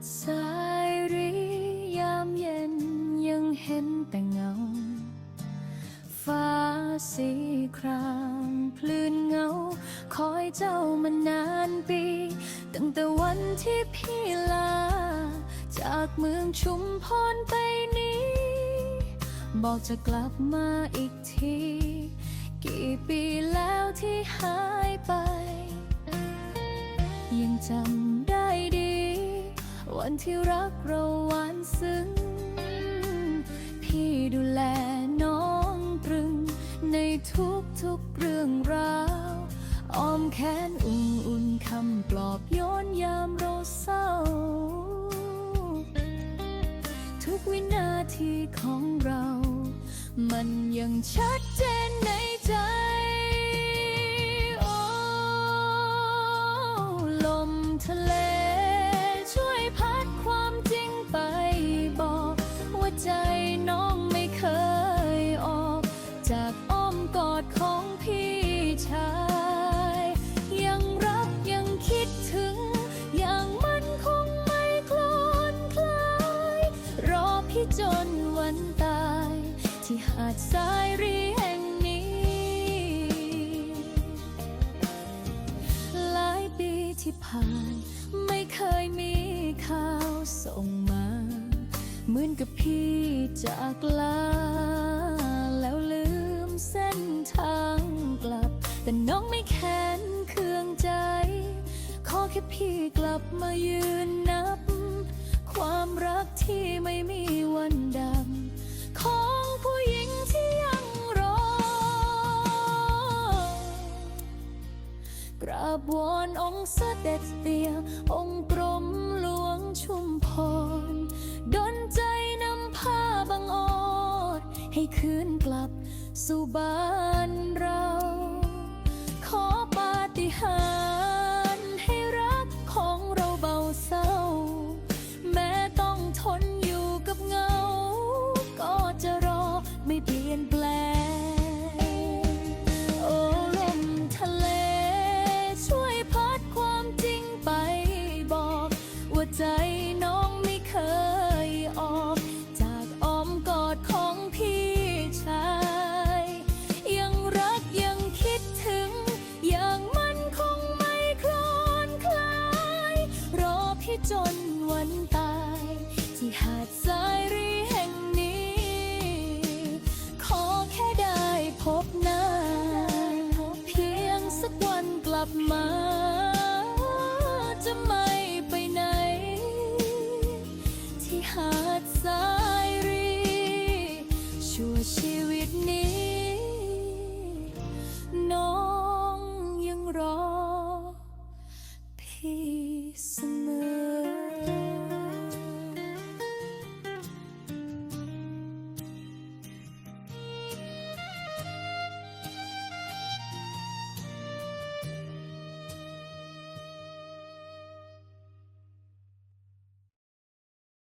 สายรืยามเย็นยังเห็นแต่เงา ฟ้าสีครามพลื่นเงา คอยเจ้ามานานปี ตั้งแต่วันที่พี่ลา จากเมืองชุมพรไปนี้ บอกจะกลับมาอีกที กี่ปีแล้วที่หายไป ยังจำได้ วันที่รักเราหวานซึ้ง พี่ดูแลน้องตรึง ในทุกทุกๆเรื่องราวอ้อมแขนอุ่นอุ่นๆคำปลอบโยนยามเราเศร้า ทุกวินาทีของเรา มันยังชัดเจน พี่จนวันตาย ที่หาดทรายรีแห่งนี้ หลายปีที่ผ่าน ไม่เคยมีข่าวส่งมา เหมือนกับพี่จากลา แล้วลืมเส้นทางกลับ แต่น้องไม่แค้นเคืองใจ ขอแค่พี่กลับมายืนนับ บวอนองค์เสด็จเตียองค์กรมหลวงชุมพรดนใจนำพาบังออด ให้คืนกลับสู่บ้านเรา ขอปาฏิหาริย์ให้รักของเราเบาเศร้า แม้ต้องทนอยู่กับเงา ก็จะรอไม่เปลี่ยนแปลง จนวันตาย ที่หาดทร